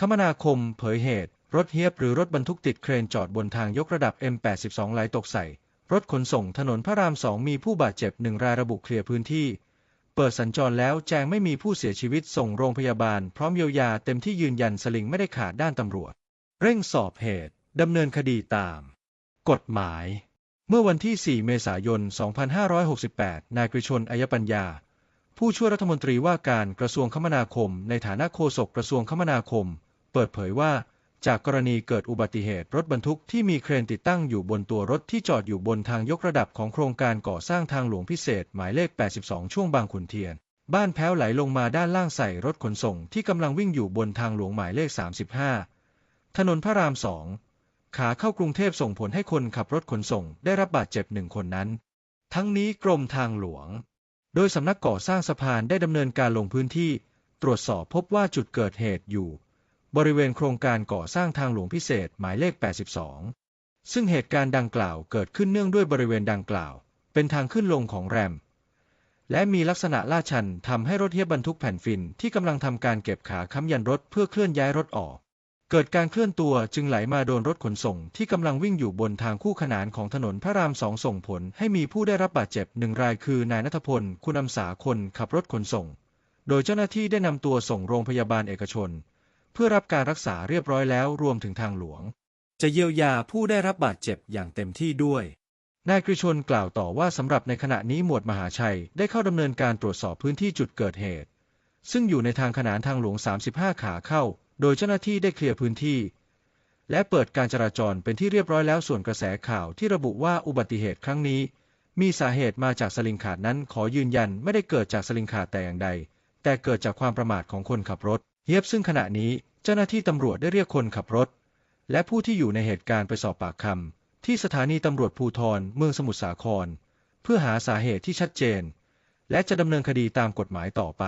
คมนาคมเผยเหตุ รถเฮียบหรือรถบรรทุกติดเครนจอดบนทางยกระดับ M82 ไหลตกใส่ รถขนส่งถนนพระรามสองมีผู้บาดเจ็บหนึ่งรายระบุเคลียร์พื้นที่ เปิดสัญจรแล้วแจ้งไม่มีผู้เสียชีวิตส่งโรงพยาบาล พร้อมเยียวยาเต็มที่ยืนยันสลิงไม่ได้ขาดด้านตำรวจ เร่งสอบเหตุดำเนินคดีตาม กฎหมาย เมื่อวันที่ 4 เมษายน 2568 นายกฤชนอัยปัญญา ผู้ช่วยรัฐมนตรีว่าการกระทรวงคมนาคม ในฐานะโฆษกกระทรวงคมนาคม เปิดเผยว่า จากกรณีเกิดอุบัติเหตุรถบรรทุกที่มีเครนติดตั้งอยู่บนตัวรถที่จอดอยู่บนทางยกระดับของโครงการก่อสร้างทางหลวงพิเศษหมายเลข 82 ช่วงบางขุนเทียน บ้านแพ้วไหลลงมาด้านล่างใส่รถขนส่งที่กำลังวิ่งอยู่บนทางหลวงหมายเลข 35 ถนนพระรามสองขาเข้ากรุงเทพส่งผลให้คนขับรถขนส่งได้รับบาดเจ็บหนึ่งคนนั้น ทั้งนี้กรมทางหลวง โดยสำนักก่อสร้างสะพานได้ดำเนินการลงพื้นที่ ตรวจสอบพบว่าจุดเกิดเหตุอยู่ บริเวณโครงการก่อสร้างทางหลวงพิเศษหมายเลข 82 ซึ่งเหตุการณ์ดังกล่าวเกิดขึ้นเนื่องด้วยบริเวณดังกล่าว เป็นทางขึ้นลงของแรม และมีลักษณะลาดชันทำให้รถเทียบบรรทุกแผ่นฟินที่กำลังทำการเก็บขาค้ำยันรถเพื่อเคลื่อนย้ายรถออก เกิดการเคลื่อนตัวจึงไหลมาโดนรถขนส่งที่กำลังวิ่งอยู่บนทางคู่ขนานของถนนพระรามสองส่งผลให้มีผู้ได้รับบาดเจ็บหนึ่งรายคือนายนัทพล คุณอำสาคนขับรถขนส่ง โดยเจ้าหน้าที่ได้นำตัวส่งโรงพยาบาลเอกชน พื่อรับการรักษาเรียบร้อยแล้วรวมถึงทางหลวง จะเยียวยาผู้ได้รับบาดเจ็บอย่างเต็มที่ด้วยนายกฤชนกล่าวต่อว่าสำหรับในขณะนี้หมวดมหาชัยได้เข้าดำเนินการตรวจสอบพื้นที่จุดเกิดเหตุ ซึ่งอยู่ในทางขนานทางหลวง 35 ขาเข้า โดยเจ้าหน้าที่ได้เคลียร์พื้นที่ และเปิดการจราจรเป็นที่เรียบร้อยแล้วส่วนกระแสข่าวที่ระบุว่าอุบัติเหตุครั้งนี้ มีสาเหตุมาจากสลิงขาดนั้นขอยืนยันไม่ได้เกิดจากสลิงขาดแต่อย่างใด แต่เกิดจากความประมาทของคนขับรถเย็บซึ่งขณะนี้เจ้าหน้าที่ตำรวจได้เรียกคนขับรถ และผู้ที่อยู่ในเหตุการณ์ไปสอบปากคำที่สถานีตำรวจภูทรเมืองสมุทรสาคร เพื่อหาสาเหตุที่ชัดเจน และจะดำเนินคดีตามกฎหมายต่อไป